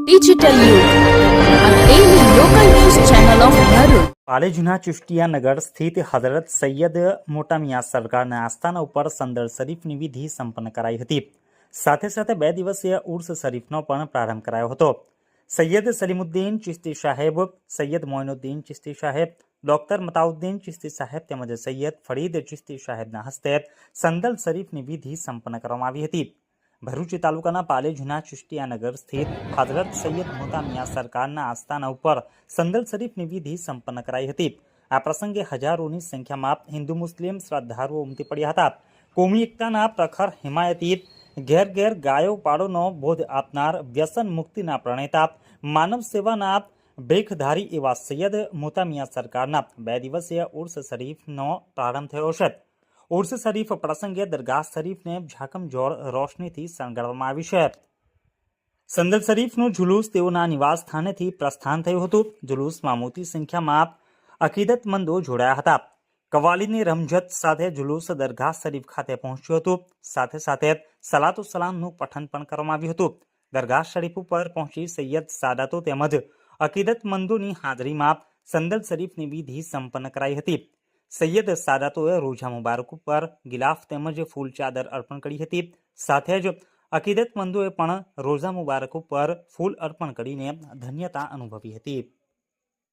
Digital યુગ a daily local news channel of Bharuch. પાલેજના ચુષ્ટિયાનગર સ્થિત હઝરત સૈયદ મોટા મિયા સરકારના આસ્થાના ઉપર સંદર શરીફની વિધિ સંપન્ન કરાઈ હતી સાથે સાથે બે દિવસીય ઉર્સ શરીફનો પણ પ્રારંભ કરાયો હતો સૈયદ સલીમુદ્દીન ચિસ્તી સાહેબ સૈયદ મોઇનુદ્દીન ચિસ્તી સાહેબ ડોક્ટર મતાઉદ્દીન ચિસ્તી સાહેબ તેમજ સૈયદ ફરીદ ચિસ્તી સાહેબના હસ્તે સંદલ શરીફની વિધિ સંપન્ન કરવામાં આવી હતી ભરૂચ તાલુકાના પાલેજના ચુષ્ટિયાનગર સ્થિત હઝરત સૈયદ મોતામિયા સરકારના આસ્થાના ઉપર સંદલ શરીફની વિધિ સંપન્ન કરાઈ હતી. આ પ્રસંગે હજારોની સંખ્યામાં હિન્દુ મુસ્લિમ શ્રદ્ધાળુઓ ઉમટી પડ્યા હતા. કોમી એકતાના પ્રખર હિમાયતી ઘેર ઘેર ગાયો પાડોનો બોધ આપનાર વ્યસન મુક્તિના પ્રણેતા માનવ સેવાના ભેખધારી એવા સૈયદ મોતામિયા સરકારના બે દિવસીય ઉર્સ શરીફનો પ્રારંભ થયો છે. ઉર્સ શરીફ પ્રસંગે દરગાહ શરીફને ઝાકમઝોળ રોશનીથી શણગારવામાં આવી છે. સંદલ શરીફનું જુલુસ તેઓના નિવાસ સ્થાનેથી પ્રસ્થાન થયું હતું. જુલુસમાં મોટી સંખ્યામાં અકીદતમંદો જોડાયા હતા. કવાલીની રમઝત સાથે જુલુસ દરગાહ શરીફ ખાતે પહોંચ્યું હતું. સાથે સાથે સલાતુ સલામનું પઠન પણ કરવામાં આવ્યું હતું. દરગાહ શરીફ ઉપર પહોંચી સૈયદ સાદાતો તેમજ અકીદતમંદોની હાજરીમાં સંદલ શરીફની વિધિ સંપન્ન કરાઈ હતી. સૈયદ સાદાતોએ રોજા મુબારક ઉપર ગિલાફ તેમજ ફૂલ ચાદર અર્પણ કરી હતી સાથે જ અકીદતમંદોએ પણ રોઝા મુબારક ઉપર ફૂલ અર્પણ કરીને ધન્યતા અનુભવી હતી